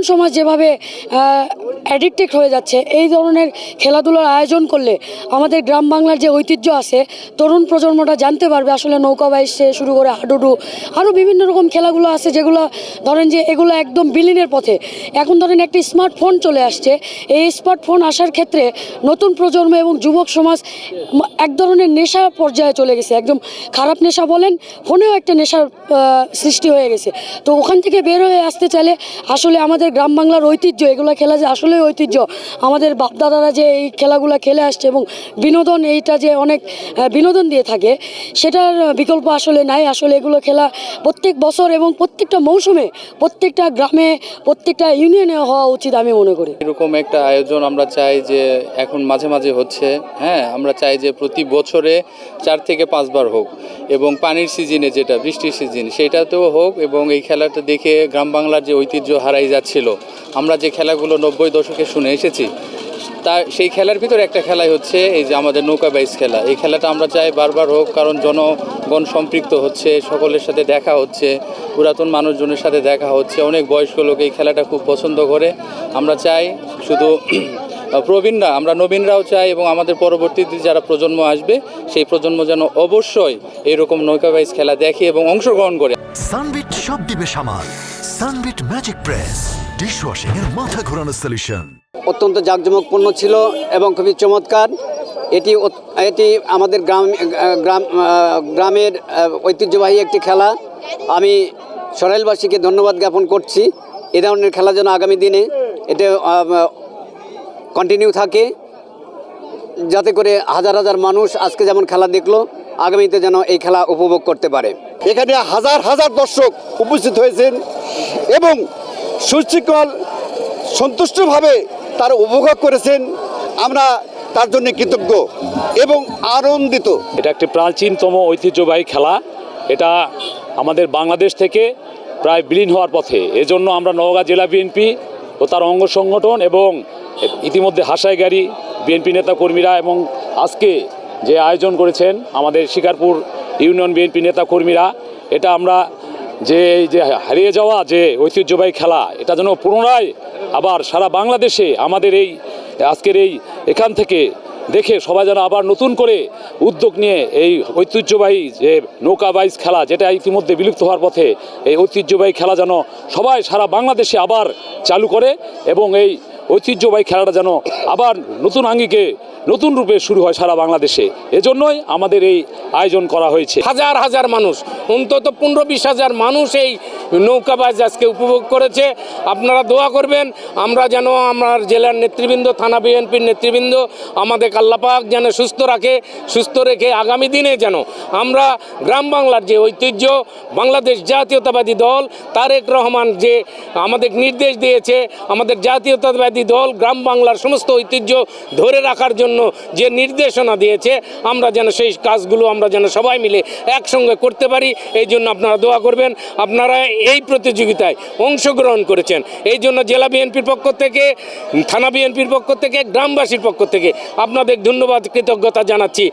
তরুণ সমাজ যেভাবে অ্যাডিক্টেড হয়ে যাচ্ছে, এই ধরনের খেলাধুলার আয়োজন করলে আমাদের গ্রাম বাংলার যে ঐতিহ্য আছে, তরুণ প্রজন্মটা জানতে পারবে আসলে নৌকা বাইশ থেকে শুরু করে হাডুডু আরও বিভিন্ন রকম খেলাগুলো আছে যেগুলো, ধরেন যে এগুলো একদম বিলীনের পথে। এখন ধরেন একটি স্মার্টফোন চলে আসছে, এই স্মার্টফোন আসার ক্ষেত্রে নতুন প্রজন্ম এবং যুবক সমাজ এক ধরনের নেশা পর্যায়ে চলে গেছে, একদম খারাপ নেশা বলেন, ফোনেও একটা নেশার সৃষ্টি হয়ে গেছে। তো ওখান থেকে বের হয়ে আসতে চাইলে আসলে আমাদের গ্রাম বাংলার ঐতিহ্য, এগুলো খেলা যে আসলে ঐতিহ্য। আমাদের বাপদাদারা যে এই খেলাগুলো খেলে আসছে এবং বিনোদন এইটা যে অনেক বিনোদন দিয়ে থাকে, সেটার বিকল্প আসলে নাই। আসলে এগুলো খেলা প্রত্যেক বছর এবং প্রত্যেকটা মৌসুমে, প্রত্যেকটা গ্রামে, প্রত্যেকটা ইউনিয়নে হওয়া উচিত আমি মনে করি। এরকম একটা আয়োজন আমরা চাই যে এখন মাঝে মাঝে হচ্ছে হ্যাঁ আমরা চাই যে প্রতি বছরে চার থেকে পাঁচবার হোক। এবং পানির সিজনে যেটা, বৃষ্টির সিজন, সেটাতেও হোক এবং এই খেলাটা দেখে গ্রাম বাংলার যে ঐতিহ্য হারাই যাচ্ছিল। আমরা যে খেলাগুলো নব্বই দশকে শুনে এসেছি, তা সেই খেলার ভিতর একটা খেলাই হচ্ছে, এই যে আমাদের নৌকা বাইস খেলা। এই খেলাটা আমরা চাই বারবার হোক, কারণ জনগণ সম্পৃক্ত হচ্ছে, সকলের সাথে দেখা হচ্ছে, পুরাতন মানুষজনের সাথে দেখা হচ্ছে, অনেক বয়স্ক লোক এই খেলাটা খুব পছন্দ করে। আমরা চাই শুধু প্রবীণরা আমরা নবীনরাও চাই এবং আমাদের পরবর্তীতে যারা প্রজন্ম আসবে সেই প্রজন্ম যেন অবশ্যই এইরকম নৌকা বাইস খেলা দেখে এবং অংশগ্রহণ করে। সানবিট সব দিবে সামাল। সানবিট ম্যাজিক প্রেস ডিশওয়াশিং এর মাথা ঘোরানো সলিউশন অত্যন্ত জাঁকজমকপূর্ণ ছিল এবং খুবই চমৎকার। এটি এটি আমাদের গ্রাম গ্রাম গ্রামের ঐতিহ্যবাহী একটি খেলা। আমি সরাইলবাসীকে ধন্যবাদ জ্ঞাপন করছি। এ ধরনের খেলা যেন আগামী দিনে এটা কন্টিনিউ থাকে, যাতে করে হাজার হাজার মানুষ আজকে যেমন খেলা দেখল, আগামীতে যেন এই খেলা উপভোগ করতে পারে। এখানে হাজার হাজার দর্শক উপস্থিত হয়েছেন এবং সুশৃঙ্খল, সন্তুষ্টভাবে তারা উপভোগ করেছেন। আমরা তার জন্য কৃতজ্ঞ এবং আনন্দিত। এটা একটি প্রাচীনতম ঐতিহ্যবাহী খেলা। এটা আমাদের বাংলাদেশ থেকে প্রায় বিলীন হওয়ার পথে। এজন্য আমরা নওগাঁ জেলা বিএনপি ও তার অঙ্গ সংগঠন এবং ইতিমধ্যে হাসাই গাড়ি বিএনপি নেতাকর্মীরা এবং আজকে যে আয়োজন করেছেন আমাদের শিকারপুর ইউনিয়ন বিএনপি নেতাকর্মীরা, এটা আমরা যে এই যে হারিয়ে যাওয়া যে ঐতিহ্যবাহী খেলা, এটা যেন পুনরায় আবার সারা বাংলাদেশে আমাদের এই, আজকের এই এখান থেকে দেখে সবাই যেন আবার নতুন করে উদ্যোগ নিয়ে এই ঐতিহ্যবাহী যে নৌকা বাইচ খেলা, যেটা ইতিমধ্যে বিলুপ্ত হওয়ার পথে এই ঐতিহ্যবাহী খেলা যেন সবাই সারা বাংলাদেশে আবার চালু করে এবং এই ঐতিহ্যবাহী খেলাটা যেন আবার নতুন আঙ্গিকে, নতুন রূপে শুরু হয় সারা বাংলাদেশে। এজন্যই আমাদের এই আয়োজন করা হয়েছে। হাজার হাজার মানুষ, অন্তত পনেরো বিশ হাজার মানুষ এই নৌকাবাজ আজকে উপভোগ করেছে। আপনারা দোয়া করবেন, আমরা যেন আমার জেলার নেতৃবৃন্দ, থানা বিএনপির নেতৃবৃন্দ আমাদের আল্লাপাক যেন সুস্থ রাখে, সুস্থ রেখে আগামী দিনে যেন আমরা গ্রাম বাংলার যে ঐতিহ্য, বাংলাদেশ জাতীয়তাবাদী দল, তারেক রহমান যে আমাদের নির্দেশ দিয়েছে, আমাদের জাতীয়তাবাদী দল, গ্রাম বাংলার সমস্ত ঐতিহ্য ধরে রাখার জন্য যে নির্দেশনা দিয়েছে, আমরা যেন সেই কাজগুলো আমরা যেন সবাই মিলে একসঙ্গে করতে পারি, এই জন্য আপনারা দোয়া করবেন। আপনারা এই প্রতিযোগিতায় অংশগ্রহণ করেছেন। এই জন্য জেলা বিএনপির পক্ষ থেকে, থানা বিএনপির পক্ষ থেকে, গ্রামবাসীর পক্ষ থেকে আপনাদের ধন্যবাদ, কৃতজ্ঞতা জানাচ্ছি।